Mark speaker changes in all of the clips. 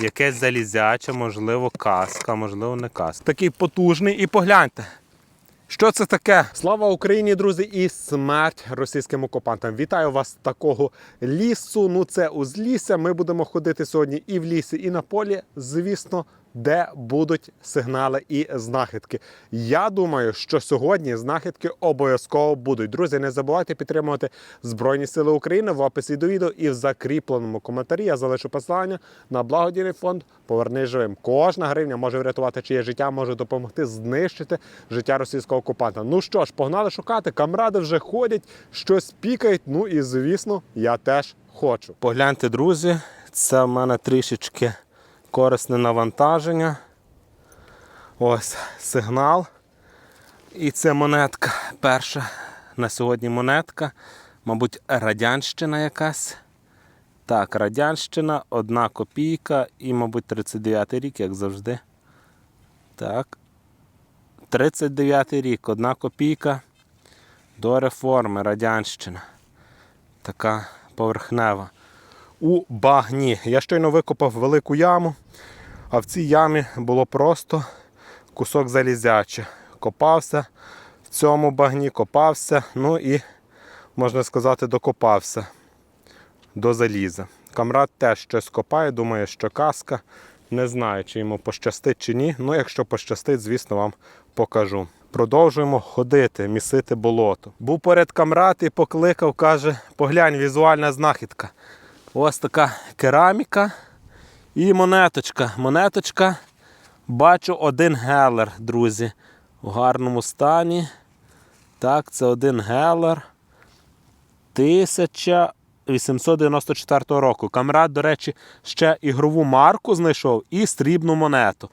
Speaker 1: Якесь залізяче, можливо, каска, можливо, не каска. Такий потужний. І погляньте. Що це таке? Слава Україні, друзі, і смерть російським окупантам. Вітаю вас з такого лісу. Ну, це узлісся. Ми будемо ходити сьогодні і в лісі, і на полі, звісно, де будуть сигнали і знахідки. Я думаю, що сьогодні знахідки обов'язково будуть. Друзі, не забувайте підтримувати Збройні Сили України в описі до відео і в закріпленому коментарі. Я залишу посилання на благодійний фонд Поверни живим. Кожна гривня може врятувати чиє життя, може допомогти знищити життя російського окупанта. Ну що ж, погнали шукати. Камради вже ходять, щось пікають. Ну і звісно, я теж хочу. Погляньте, друзі, це в мене трішечки корисне навантаження. Ось сигнал. І це монетка. Перша на сьогодні монетка. Мабуть, радянщина якась. Так, радянщина, одна копійка і, мабуть, 39 рік, як завжди. Так. 39 рік, одна копійка до реформи, радянщина. Така поверхнева. У багні. Я щойно викопав велику яму, а в цій ямі було просто кусок залізяче. Копався в цьому багні, копався, ну і, можна сказати, докопався до заліза. Камрад теж щось копає, думає, що каска. Не знаю, чи йому пощастить чи ні. Ну, якщо пощастить, звісно, вам покажу. Продовжуємо ходити, місити болото. Був поряд камрад і покликав, каже, поглянь, візуальна знахідка. Ось така кераміка і монеточка. Монеточка. Бачу один гелер, друзі. У гарному стані. Так, це один гелер. 1894 року. Камрад, до речі, ще ігрову марку знайшов і срібну монету.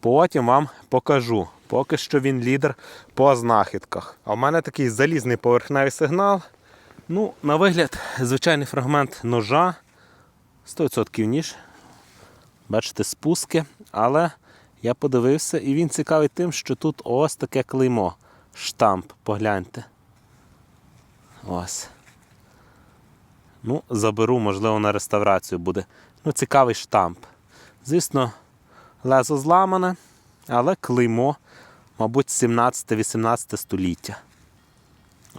Speaker 1: Потім вам покажу. Поки що він лідер по знахідках. А в мене такий залізний поверхневий сигнал. Ну, на вигляд, звичайний фрагмент ножа. 100% ніж. Бачите, спуски. Але я подивився, і він цікавий тим, що тут ось таке клеймо. Штамп, погляньте. Ось. Ну, заберу, можливо, на реставрацію буде. Ну, цікавий штамп. Звісно, лезо зламане, але клеймо, мабуть, 17-18 століття.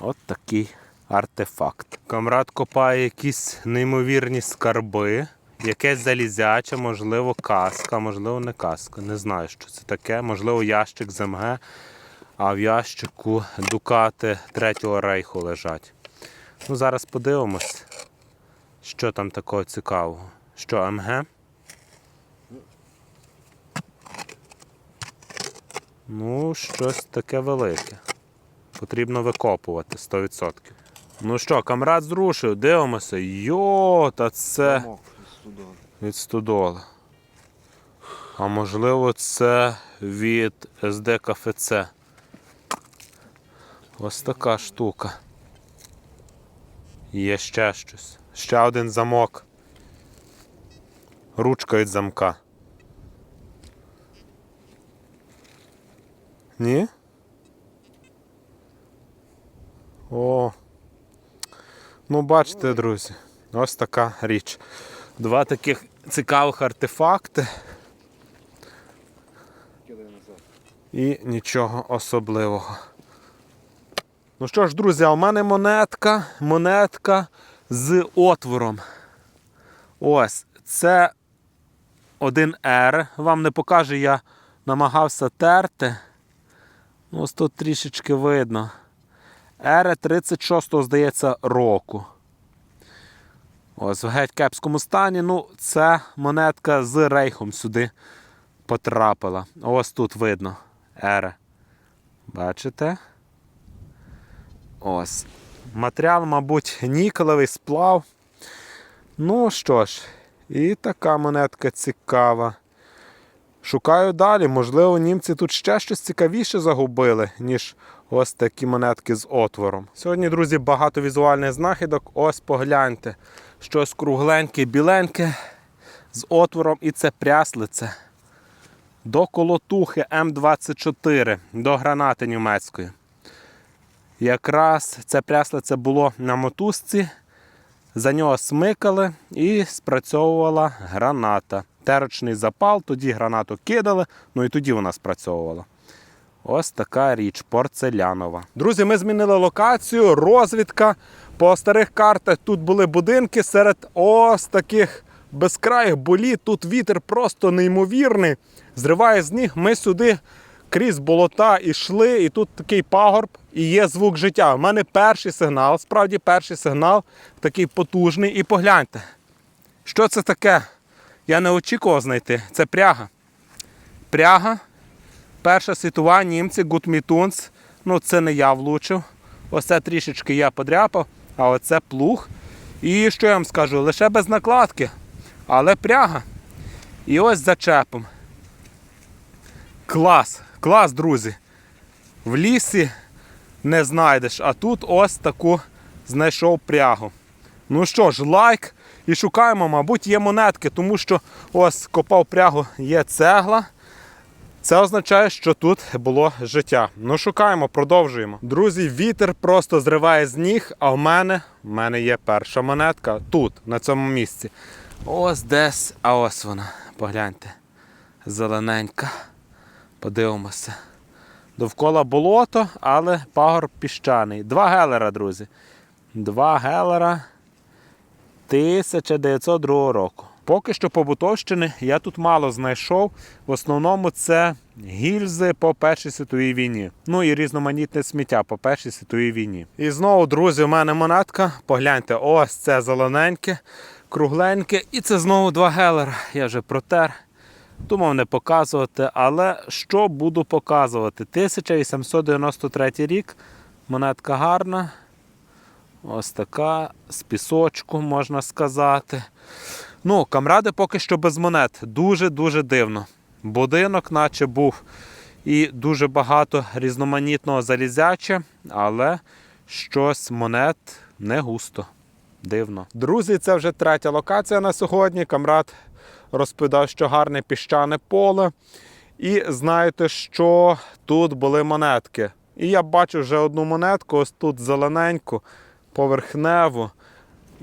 Speaker 1: От такий артефакт. Камрад копає якісь неймовірні скарби, якесь залізяче, можливо, каска, можливо, не каска. Не знаю, що це таке. Можливо, ящик з МГ, а в ящику дукати Третього рейху лежать. Ну, зараз подивимось, що там такого цікавого. Що, МГ? Ну, щось таке велике. Потрібно викопувати 100%. Ну що, камрад зрушив, дивимося. Йо, та це
Speaker 2: студоли.
Speaker 1: від стодола. А можливо, це від СД КФЦ. Ось така штука. Є ще щось. Ще один замок. Ручка від замка. Ні? О. Ну, бачите, друзі, ось така річ. Два таких цікавих артефакти і нічого особливого. Ну що ж, друзі, а у мене монетка, монетка з отвором. Ось, це один R. Вам не покаже, я намагався терти. Ну, ось тут трішечки видно. Ера 36-го, здається, року. Ось в геть кепському стані. Ну, це монетка з рейхом сюди потрапила. Ось тут видно. Ера. Бачите? Ось. Матеріал, мабуть, нікелевий сплав. Ну що ж, і така монетка цікава. Шукаю далі. Можливо, німці тут ще щось цікавіше загубили, ніж ось такі монетки з отвором. Сьогодні, друзі, багато візуальних знахідок. Ось погляньте. Щось кругленьке, біленьке з отвором, і це пряслице. До колотухи М24, до гранати німецької. Якраз це пряслице було на мотузці, за нього смикали і спрацьовувала граната. Терочний запал, тоді гранату кидали, ну і тоді вона спрацьовувала. Ось така річ порцелянова. Друзі, ми змінили локацію, розвідка. По старих картах тут були будинки серед ось таких безкраїх боліт. Тут вітер просто неймовірний. Зриває сніг. Ми сюди крізь болота йшли, і тут такий пагорб, і є звук життя. У мене перший сигнал, справді перший сигнал, такий потужний. І погляньте, що це таке? Я не очікував знайти. Це пряга. Пряга. Перша світова, німці, Гутмітунц. Ну, це не я влучив. Оце трішечки я подряпав, а оце плуг. І що я вам скажу? Лише без накладки, але пряга. І ось зачепом. Клас, клас, друзі. В лісі не знайдеш, а тут ось таку знайшов прягу. Ну що ж, лайк і шукаємо, мабуть, є монетки, тому що ось копав прягу, є цегла. Це означає, що тут було життя. Ну, шукаємо, продовжуємо. Друзі, вітер просто зриває з ніг, а в мене, в мене є перша монетка тут, на цьому місці. Ось десь, а ось вона. Погляньте. Зелененька. Подивимося. Довкола болото, але пагорб піщаний. Два гелера, друзі. Два гелера 1902 року. Поки що побутовщини я тут мало знайшов. В основному це гільзи по Першій світовій війні. Ну і різноманітне сміття по Першій світовій війні. І знову, друзі, у мене монетка. Погляньте, ось це зелененьке, кругленьке. І це знову два гелера. Я вже протер. Думав не показувати, але що буду показувати? 1893 рік. Монетка гарна. Ось така, з пісочку, можна сказати. Ну, камради поки що без монет. Дуже-дуже дивно. Будинок, наче був, і дуже багато різноманітного залізяча, але щось монет не густо. Дивно. Друзі, це вже третя локація на сьогодні. Камрад розповідав, що гарне піщане поле. І знаєте, що тут були монетки. І я бачу вже одну монетку, ось тут зелененьку, поверхневу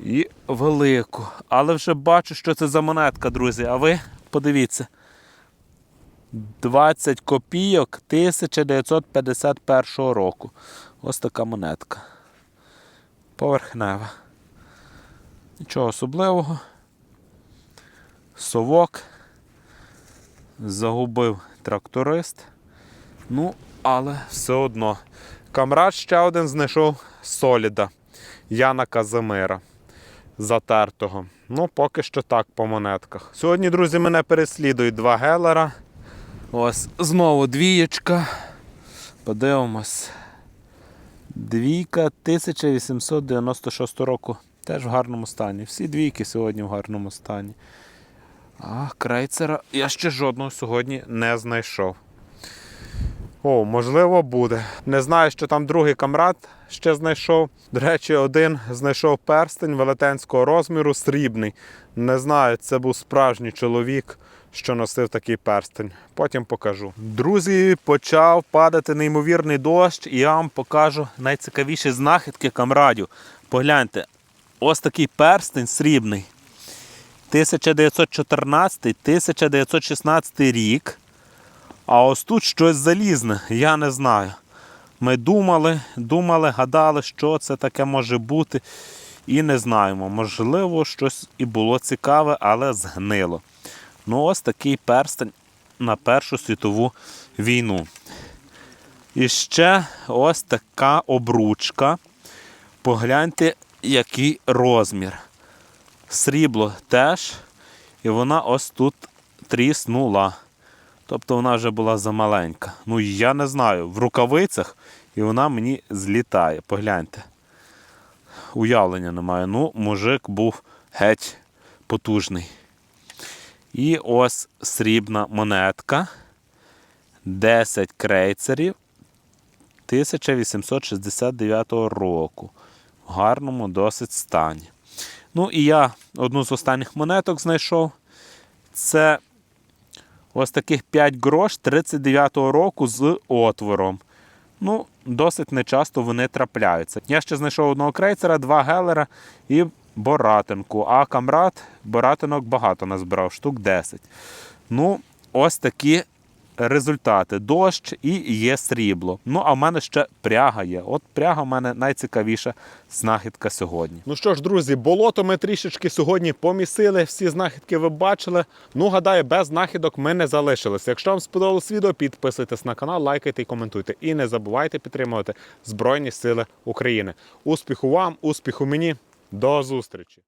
Speaker 1: і велику. Але вже бачу, що це за монетка, друзі. А ви подивіться. 20 копійок 1951 року. Ось така монетка. Поверхнева. Нічого особливого. Совок. Загубив тракторист. Ну, але все одно. Камрад ще один знайшов соліда Яна Казимира. Затертого. Ну, поки що так по монетках. Сьогодні, друзі, мене переслідують два гелера. Ось знову двієчка. Подивимось. Двійка 1896 року. Теж в гарному стані. Всі двійки сьогодні в гарному стані. А крейцера я ще жодного сьогодні не знайшов. О, можливо, буде. Не знаю, що там другий камрад ще знайшов. До речі, один знайшов перстень велетенського розміру, срібний. Не знаю, це був справжній чоловік, що носив такий перстень. Потім покажу. Друзі, почав падати неймовірний дощ, і я вам покажу найцікавіші знахідки камрадів. Погляньте, ось такий перстень срібний. 1914-1916 рік. А ось тут щось залізне, я не знаю. Ми думали, думали, гадали, що це таке може бути, і не знаємо. Можливо, щось і було цікаве, але згнило. Ну, ось такий перстень на Першу світову війну. І ще ось така обручка. Погляньте, який розмір. Срібло теж. І вона ось тут тріснула. Тобто вона вже була замаленька. Ну, я не знаю, в рукавицях і вона мені злітає. Погляньте. Уявлення немає. Ну, мужик був геть потужний. І ось срібна монетка. 10 крейцерів 1869 року. В гарному досить стані. Ну і я одну з останніх монеток знайшов. Це ось таких 5 грош 39-го року з отвором. Ну, досить нечасто вони трапляються. Я ще знайшов одного крейцера, два гелера і боратинку. А камрад боратинок багато назбирав, штук 10. Ну, ось такі результати. Дощ і є срібло. Ну, а в мене ще пряга є. От пряга в мене найцікавіша знахідка сьогодні. Ну що ж, друзі, болото ми трішечки сьогодні помісили. Всі знахідки ви бачили. Ну, гадаю, без знахідок ми не залишилися. Якщо вам сподобалось відео, підписуйтесь на канал, лайкайте і коментуйте. І не забувайте підтримувати Збройні Сили України. Успіху вам, успіху мені. До зустрічі!